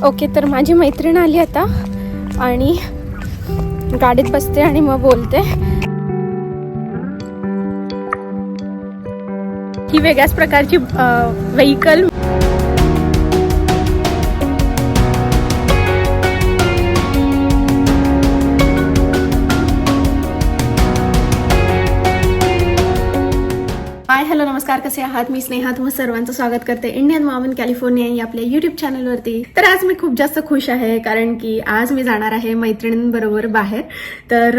Okay तर माझी मैत्रीण आली आता आणि गाडीत बसते आणि मग बोलते. ही वेगळ्याच प्रकारची व्हेकल कसे आहात? मी स्नेहा तुम्हा सर्वांचं स्वागत करते इंडियन मॉम कॅलिफोर्निया या आपल्या युट्यूब चॅनलवरती तर आज मी खूप जास्त खुश आहे कारण की आज मी जाणार आहे मैत्रिणींबरोबर बाहेर. तर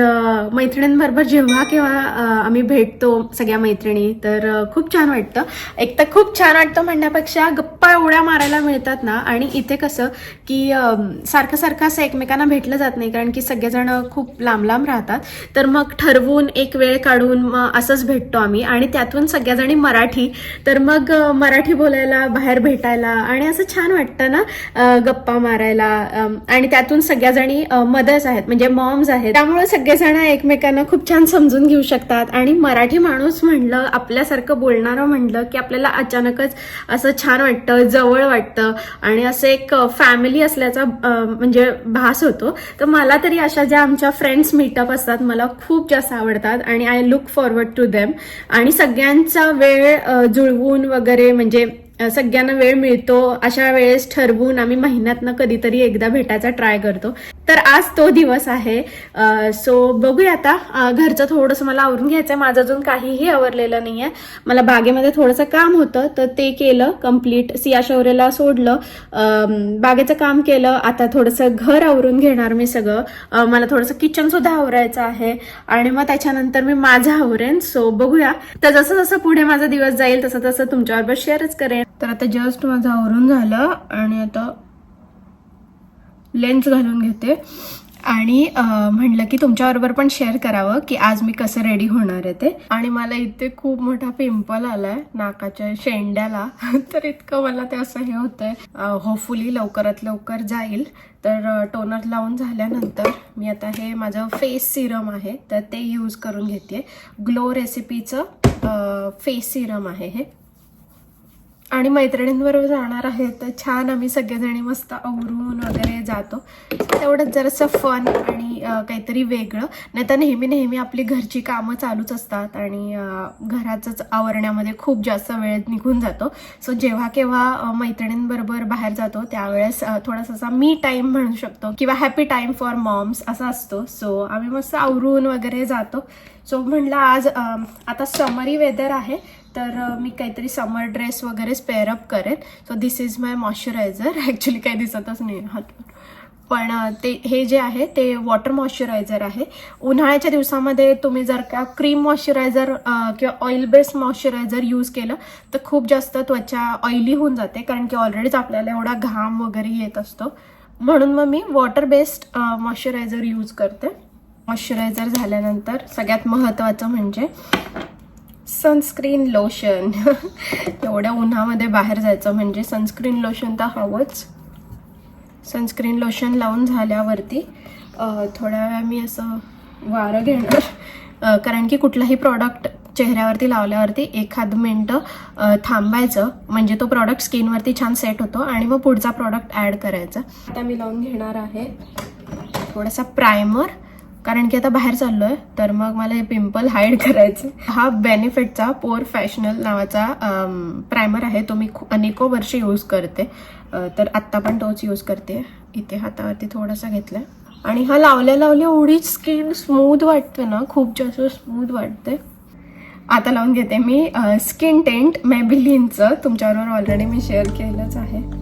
मैत्रिणींबरोबर जेव्हा केव्हा आम्ही भेटतो सगळ्या मैत्रिणी तर खूप छान वाटतं. एक तर खूप छान वाटतं म्हणण्यापेक्षा गप्पा एवढ्या मारायला मिळतात ना आणि इथे कसं की सारखं सारखं असं एकमेकांना भेटलं जात नाही कारण की सगळेजण खूप लांब लांब राहतात. तर मग ठरवून एक वेळ काढून मग असंच भेटतो आम्ही आणि त्यातून सगळ्याजणी मराठी तर मग मराठी बोलायला बाहेर भेटायला आणि असं छान वाटतं ना गप्पा मारायला. आणि त्यातून सगळ्याजणी मदर्स आहेत म्हणजे मॉम्स आहेत. त्यामुळे सगळेजण एकमेकांना खूप छान समजून घेऊ शकतात. आणि मराठी माणूस म्हणलं आपल्यासारखं बोलणारं म्हणलं की आपल्याला अचानकच असं छान वाटतं जवळ वाटतं. आणि असं एक फॅमिली असल्याचा म्हणजे भास होतो. तर मला तरी अशा ज्या आमच्या फ्रेंड्स मीटअप असतात मला खूप जास्त आवडतात. आणि I look forward to them आणि सगळ्यांचा वेळ जुळवून वगैरे म्हणजे सगळ्यांना वेळ मिळतो अशा वेळेस ठरवून आम्ही महिन्यातनं कधीतरी एकदा भेटायचा ट्राय करतो. तर आज तो दिवस आहे. सो बघूया आता घरचं थोडंसं मला आवरून घ्यायचं माझं अजून काहीही आवरलेलं नाही आहे मला बागेमध्ये थोडंसं काम होतं तर ते केलं कंप्लीट सिया शौर्यला सोडलं. बागेचं काम केलं. आता थोडंसं घर आवरून घेणार मी सगळं. मला थोडंसं किचन सुद्धा आवरायचं आहे. आणि मग त्याच्यानंतर मी माझं आवरेन. सो बघूया. तर जसं जसं पुढे माझा दिवस जाईल तसं तसं तुमच्याबरोबर शेअरच करेन. तर आता जस्ट माझं आवरून झालं आणि आता लेन्स घालून घेते. आणि म्हटलं की तुमच्याबरोबर पण शेअर करावं की आज मी कसं रेडी होणार आहे ते. आणि मला इथे खूप मोठा पिंपल आलाय नाकाच्या शेंड्याला. तर इतकं मला ते असं हे होतंय. होपफुली लवकरात लवकर जाईल. तर टोनर लावून झाल्यानंतर मी आता हे माझं फेस सिरम आहे तर ते यूज करून घेते. ग्लो रेसिपीचं फेस सिरम आहे हे. आणि मैत्रिणींबरोबर जाणार आहे तर छान आम्ही सगळेजणी मस्त आवरून वगैरे जातो. तेवढंच जरासं फन आणि काहीतरी वेगळं. नाही तर नेहमी नेहमी आपली घरची कामं चालूच असतात आणि घराचंच आवरण्यामध्ये खूप जास्त वेळेत निघून जातो. सो जेव्हा केव्हा मैत्रिणींबरोबर बाहेर जातो त्यावेळेस थोडासा असा मी टाईम म्हणू शकतो किंवा हॅपी टाईम फॉर मॉम्स असा असतो. सो आम्ही मस्त आवरून वगैरे जातो. सो म्हणलं आज आता समरी वेदर आहे. तर मी काहीतरी समर ड्रेस वगैरे स्पेअर अप करेन. So this is my moisturiser actually काही दिसतच नाही हात पण ते हे जे आहे ते वॉटर मॉइश्चरायझर आहे. उन्हाळ्याच्या दिवसामध्ये तुम्ही जर का क्रीम मॉइश्चरायझर किंवा ऑइल बेस्ड मॉइश्चरायझर यूज केलं तर खूप जास्त त्वचा ऑइली होऊन जाते. कारण की ऑलरेडीच आपल्याला एवढा घाम वगैरे येत असतो. म्हणून मग मी वॉटर बेस्ड मॉइश्चरायझर यूज करते. मॉइश्चरायझर झाल्यानंतर सगळ्यात महत्त्वाचं म्हणजे सनस्क्रीन लोशन एवढ्या उन्हामध्ये बाहेर जायचं म्हणजे सनस्क्रीन लोशन तर हवंच. सनस्क्रीन लोशन लावून झाल्यावरती थोड्या वेळा मी असं वारं घेणार. कारण की कुठलाही प्रॉडक्ट चेहऱ्यावरती लावल्यावरती एखाद मिनटं थांबायचं. म्हणजे तो प्रॉडक्ट स्किनवरती छान सेट होतो आणि मग पुढचा प्रॉडक्ट ॲड करायचा. आता मी लावून घेणार आहे थोडासा प्रायमर कारण की आता बाहेर चाललोय तर मग मला हे पिंपल हाईड करायचं हा बेनिफिटचा पोर फॅशनल नावाचा प्रायमर आहे. तो मी खू- अनेको वर्ष यूज करते. तर आत्ता पण तोच यूज करते. इथे हातावरती थोडासा घेतलाय. आणि हा लावल्या लावल्या एवढीच स्किन स्मूथ वाटते ना. खूप जास्त स्मूथ वाटते. आता लावून घेते मी स्किन टेंट मॅबिलिनचं तुमच्याबरोबर ऑलरेडी मी शेअर केलंच आहे.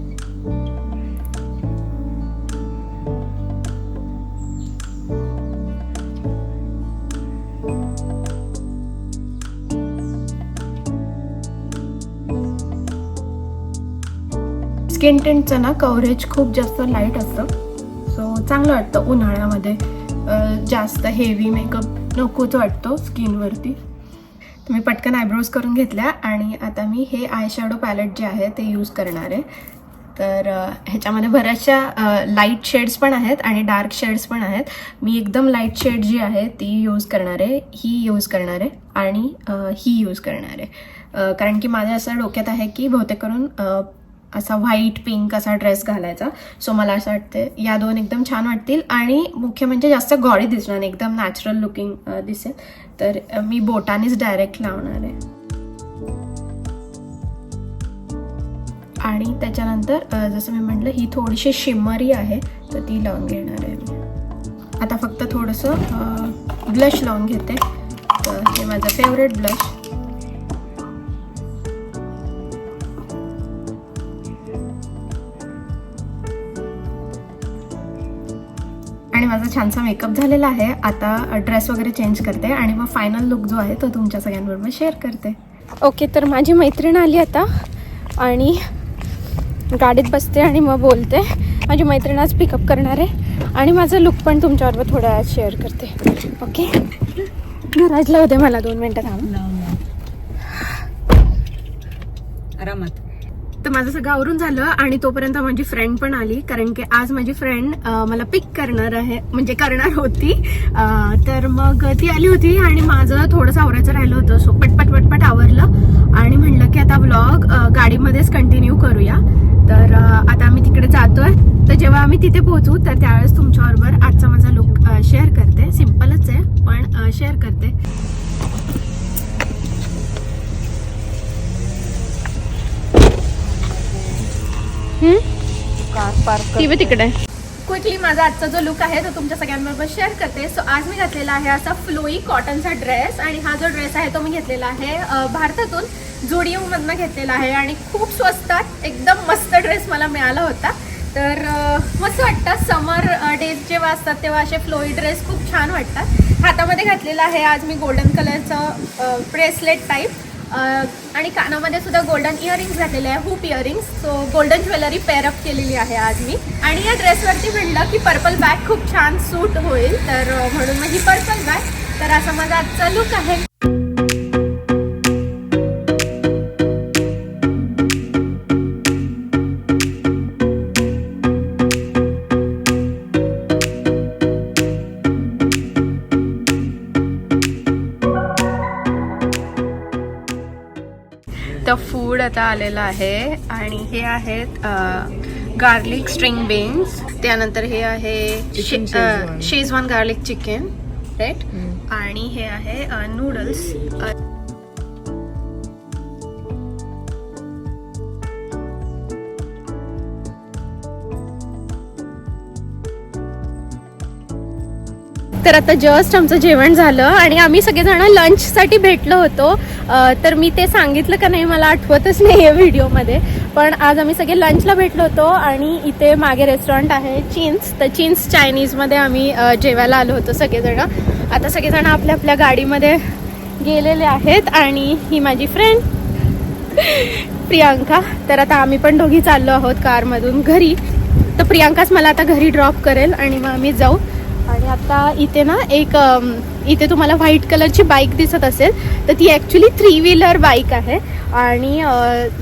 स्किन टेंटचं ना कव्हरेज खूप जास्त लाइट असतं. सो चांगलं वाटतं उन्हाळ्यामध्ये. जास्त हेवी मेकअप नकोच वाटतो स्किनवरती मी पटकन आयब्रोज करून घेतल्या आणि आता मी हे आय शॅडो पॅलेट जे आहे ते यूज करणार आहे. तर ह्याच्यामध्ये बऱ्याचशा लाइट शेड्स पण आहेत आणि डार्क शेड्स पण आहेत. मी एकदम लाइट शेड जी आहे ती यूज करणार आहे. ही यूज करणार आहे आणि ही यूज करणार आहे. कारण की माझ्या असं डोक्यात आहे की बहुतेक करून असा व्हाईट पिंक असा ड्रेस घालायचा. सो मला असं वाटतं या दोन एकदम छान वाटतील. आणि मुख्य म्हणजे जास्त गॉडी दिसणार नाही, एकदम नॅचरल लुकिंग दिसेल. तर मी बोटानेच डायरेक्ट लावणार आहे. आणि त्याच्यानंतर जसं मी म्हटलं ही थोडीशी शिमरी आहे तर ती लावून घेणार आहे आता फक्त थोडंसं ब्लश लावून घेते. तर हे माझं फेवरेट ब्लश माझा छानसा मेकअप झालेला आहे. आता ड्रेस वगैरे चेंज करते आणि मग फायनल लुक जो आहे तो तुमच्या सगळ्यांबरोबर शेअर करते. ओके तर माझी मैत्रीण आली आता आणि गाडीत बसते आणि मग बोलते माझी मैत्रीण आज पिकअप करणार आहे आणि माझं लुक पण तुमच्याबरोबर थोड्या वेळात शेअर करते. ओके घराजला होते मला दोन मिनटं थांब. आरामात. तर माझं सगळं आवरून झालं आणि तोपर्यंत माझी फ्रेंड पण आली. कारण की आज माझी फ्रेंड मला पिक करणार आहे म्हणजे करणार होती. तर मग ती आली होती आणि माझं थोडंसं आवरायचं राहिलं होतं. सो पटपट पटपट आवरलं आणि म्हणलं की आता व्लॉग गाडीमध्येच कंटिन्यू करूया. तर आता आम्ही तिकडे जातोय. तर जेव्हा आम्ही तिथे पोहोचू तर त्यावेळेस तुमच्याबरोबर आजचा माझा लुक शेअर करते. सिम्पलच आहे पण शेअर करते. कार. पार्क तिकडे. क्विकली माझा आजचा जो लुक आहे तो तुमच्या सगळ्यांबरोबर शेअर करते. सो आज मी घातलेला आहे असा फ्लोई कॉटनचा ड्रेस आणि हा जो ड्रेस आहे तो मी घेतलेला आहे भारतातून जोडिओ मधनं घेतलेला आहे. आणि खूप स्वस्तात एकदम मस्त ड्रेस मला मिळाला होता. तर मस्त वाटतं. समर डेज जेव्हा असतात तेव्हा असे फ्लोई ड्रेस खूप छान वाटतात. हातामध्ये घातलेला आहे आज मी गोल्डन कलरचं ब्रेसलेट टाईप आणि कानामध्ये सुद्धा गोल्डन इयरिंग्स घातलेले आहे hoop earrings so golden jewellery pair up केलेली आहे आज मी. आणि या ड्रेसवरती म्हणलं की पर्पल बॅग खूप छान सूट होईल. तर म्हणून मग ही पर्पल बॅग तर असा माझा आजचा लुक आहे. आता आलेलं आहे आणि हे आहेत गार्लिक स्ट्रिंग बीन्स त्यानंतर हे आहे. शेजवान गार्लिक चिकन राईट आणि हे आहे नूडल्स तर आता जस्ट आमचं जेवण झालं आणि आम्ही सगळेजण लंचसाठी भेटलो होतो. तर मी ते सांगितलं का नाही मला आठवतच नाही आहे व्हिडिओमध्ये पण आज आम्ही सगळे लंचला भेटलो होतो आणि इथे मागे रेस्टॉरंट आहे चीन्स तर चीन्स चायनीजमध्ये आम्ही जेवायला आलो होतो सगळेजण. आता सगळेजण आपल्या आपल्या गाडीमध्ये गेलेले आहेत आणि ही माझी फ्रेंड प्रियांका. तर आता आम्ही पण दोघी चाललो आहोत कारमधून घरी. तर प्रियांकाच मला आता घरी ड्रॉप करेल आणि मग आम्ही जाऊ. आता इथे ना एक इथे तुम्हाला व्हाईट कलरची बाईक दिसत असेल तर ती ॲक्च्युली थ्री व्हीलर बाईक आहे. आणि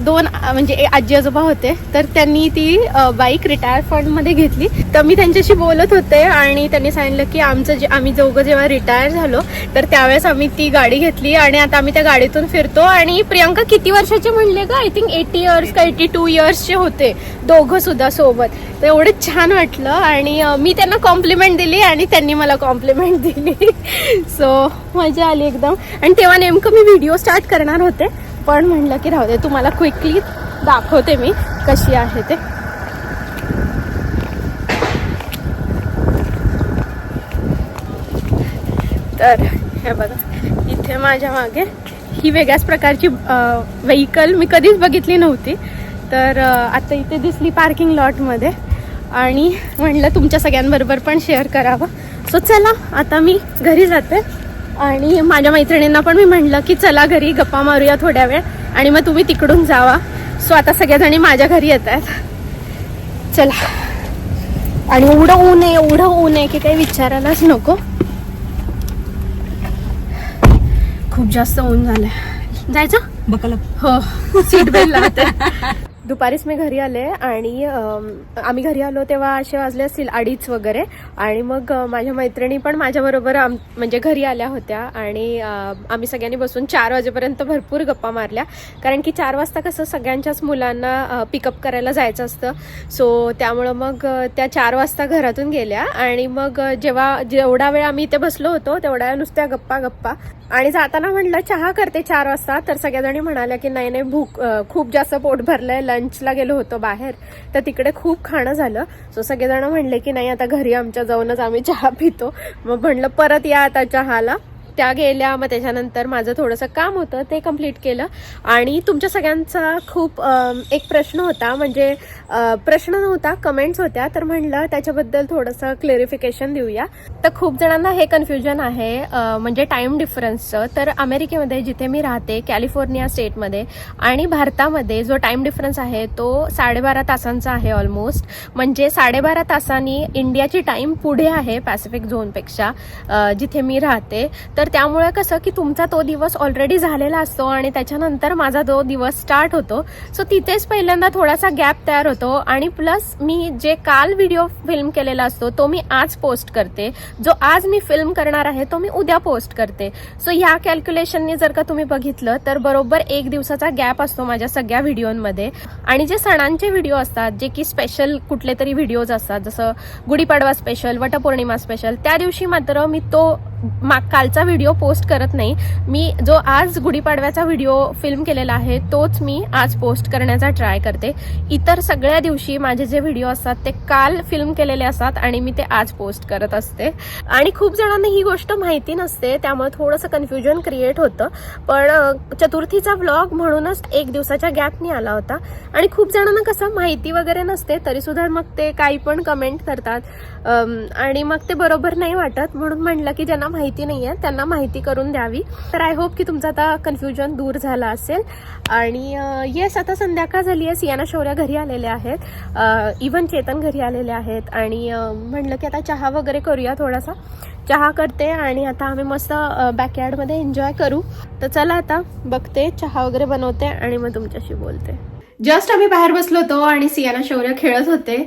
दोन म्हणजे आजी आजोबा होते तर त्यांनी ती बाईक रिटायर फंडमध्ये घेतली. तर मी त्यांच्याशी बोलत होते आणि त्यांनी सांगितलं की आमचं जे आम्ही दोघं जेव्हा रिटायर झालो तर त्यावेळेस आम्ही ती गाडी घेतली आणि आता आम्ही त्या गाडीतून फिरतो आणि प्रियांका किती वर्षाचे म्हणले का आय थिंक एटी इयर्स का एटी टू इयर्सचे होते दोघं सुद्धा सोबत. तर एवढं छान वाटलं आणि मी त्यांना कॉम्प्लिमेंट दिली आणि त्यांनी मला कॉम्प्लिमेंट दिली. सो मजा आली एकदम. आणि तेव्हा नेमकं मी व्हिडिओ स्टार्ट करणार होते. पण म्हणलं की राहू दे तुम्हाला क्विकली दाखवते मी कशी आहे ते. तर हे बघा इथे माझ्या मागे ही वेगळ्याच प्रकारची व्हेकल मी कधीच बघितली नव्हती. तर आता इथे दिसली पार्किंग लॉटमध्ये आणि म्हणलं तुमच्या सगळ्यांबरोबर पण शेअर करावं. सो चला आता मी घरी जाते. आणि माझ्या मैत्रिणींना पण मी म्हणलं की चला घरी गप्पा मारूया थोड्या वेळ. आणि मग तुम्ही तिकडून जावा. सो आता सगळ्याजणी माझ्या घरी येत आहेत. चला. आणि एवढं ऊन आहे एवढं ऊन आहे की काही विचारायलाच नको. खूप जास्त ऊन झालंय. जायचं? बकल हो. सीट बेल्ट लावते. दुपारीच मी घरी आले आणि आम्ही घरी आलो तेव्हा असे वाजले असतील अडीच वगैरे. आणि मग माझ्या मैत्रिणी पण माझ्याबरोबर आम म्हणजे घरी आल्या होत्या. आणि आम्ही सगळ्यांनी बसून चार वाजेपर्यंत भरपूर गप्पा मारल्या. कारण की चार वाजता कसं सगळ्यांच्याच मुलांना पिकअप करायला जायचं असतं. सो त्यामुळं मग त्या चार वाजता घरातून गेल्या. आणि मग जेव्हा जेवढा वेळ आम्ही इथे बसलो होतो तेवढ्या नुसत्या गप्पा गप्पा. आणि जाताना म्हणलं चहा करते चार वाजता. तर सगळ्याजणी म्हणाल्या की नाही नाही भूक खूप जास्त पोट भरलंय लंचला गेलो होतो बाहेर तर तिकडे खूप खाणं झालं. सो सगळेजण म्हणले की नाही आता घरी आमच्या जाऊनच आम्ही चहा पितो. मग म्हणलं परत या आता चहाला. त्या गेल्या मग त्याच्यानंतर माझं थोडंसं काम होतं ते कंप्लीट केलं. आणि तुमच्या सगळ्यांचा खूप एक प्रश्न होता. म्हणजे प्रश्न नव्हता कमेंट्स होत्या. तर म्हणलं त्याच्याबद्दल थोडंसं क्लेरिफिकेशन देऊया. तर खूप जणांना हे कन्फ्युजन आहे म्हणजे टाईम डिफरन्सचं तर अमेरिकेमध्ये जिथे मी राहते कॅलिफोर्निया स्टेटमध्ये आणि भारतामध्ये जो टाईम डिफरन्स आहे तो साडेबारा तासांचा आहे ऑलमोस्ट म्हणजे साडेबारा तासांनी इंडियाची टाईम पुढे आहे पॅसिफिक झोनपेक्षा जिथे मी राहते. तर त्यामुळे कसं की तुमचा तो दिवस ऑलरेडी झालेला असतो आणि त्याच्यानंतर माझा तो दिवस स्टार्ट होतो. सो तिथेच पहिल्यांदा थोडासा गॅप तयार होतो आणि प्लस मी जे काल व्हिडिओ फिल्म केलेला असतो तो मी आज पोस्ट करते. जो आज मी फिल्म करणार आहे तो मी उद्या पोस्ट करते. सो ह्या कॅल्क्युलेशननी जर का तुम्ही बघितलं तर बरोबर एक दिवसाचा गॅप असतो माझ्या सगळ्या व्हिडिओमध्ये आणि जे सणांचे व्हिडिओ असतात जे की स्पेशल कुठले तरी व्हिडिओज असतात जसं गुढीपाडवा स्पेशल वटपौर्णिमा स्पेशल त्या दिवशी मात्र मी तो मा कालचा व्हिडिओ पोस्ट करत नाही. मी जो आज गुढीपाडव्याचा व्हिडिओ फिल्म केलेला आहे तोच मी आज पोस्ट करण्याचा ट्राय करते. इतर सगळ्या दिवशी माझे जे व्हिडिओ असतात ते काल फिल्म केलेले असतात आणि मी ते आज पोस्ट करत असते. आणि खूप जणांना ही गोष्ट माहिती नसते त्यामुळे थोडंसं कन्फ्युजन क्रिएट होतं. पण चतुर्थीचा व्लॉग म्हणूनच एक दिवसाच्या गॅपनी आला होता. आणि खूप जणांना कसं माहिती वगैरे नसते तरीसुद्धा मग ते काही पण कमेंट करतात. आणि मग ते बरोबर नाही वाटत. म्हणून म्हणलं की ज्यांना माहिती नाही आहे त्यांना माहिती करून द्यावी. तर आय होप की तुमचं आता कन्फ्युजन दूर झालं असेल. आणि येस आता संध्याकाळ झाली आहे. सियाना शौर्या घरी आलेले आहेत. इवन चेतन घरी आलेले आहेत. आणि म्हणलं की आता चहा वगैरे करूया थोडासा. चहा करते आणि आता आम्ही मस्त बॅकयार्डमध्ये एन्जॉय करू. तर चला आता बघते चहा वगैरे बनवते आणि मग तुमच्याशी बोलते. जस्ट आम्ही बाहेर बसलो होतो आणि सियाना शौर्य खेळत होते.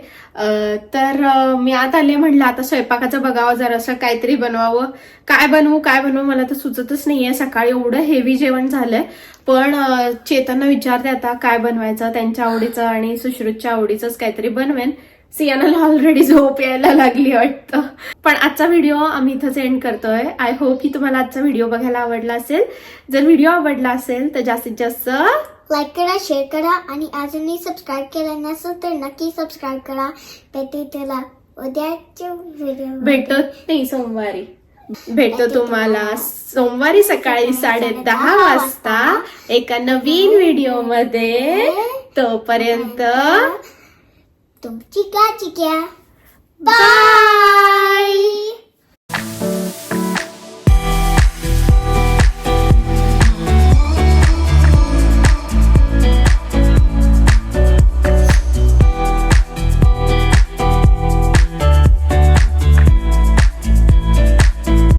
तर मी आत आले म्हणलं आता स्वयंपाकाचं बघावं जरासं काहीतरी बनवावं. काय बनवू काय बनवू मला तर सुचतच नाहीये. सकाळी एवढं हेवी जेवण झालंय. पण अं, विचारते आता काय बनवायचं? त्यांच्या आवडीचं आणि सुश्रुतच्या आवडीचंच काहीतरी बनवेन. सियानाला ऑलरेडी झोप यायला लागली वाटतं. पण आजचा व्हिडिओ आम्ही इथंच एंड करतोय. आय होप की तुम्हाला आजचा व्हिडिओ बघायला आवडला असेल. जर व्हिडिओ आवडला असेल तर जास्तीत जास्त लाईक करा शेअर करा आणि अजूनही सबस्क्राईब केलं नसेल तर नक्की सबस्क्राईब करा. भेटी तुला उद्याच्या व्हिडिओ भेटत नाही सोमवारी. भेटतो तुम्हाला सोमवारी सकाळी साडे दहा वाजता एका नवीन व्हिडिओमध्ये. तोपर्यंत तुमची का चिक्या बाय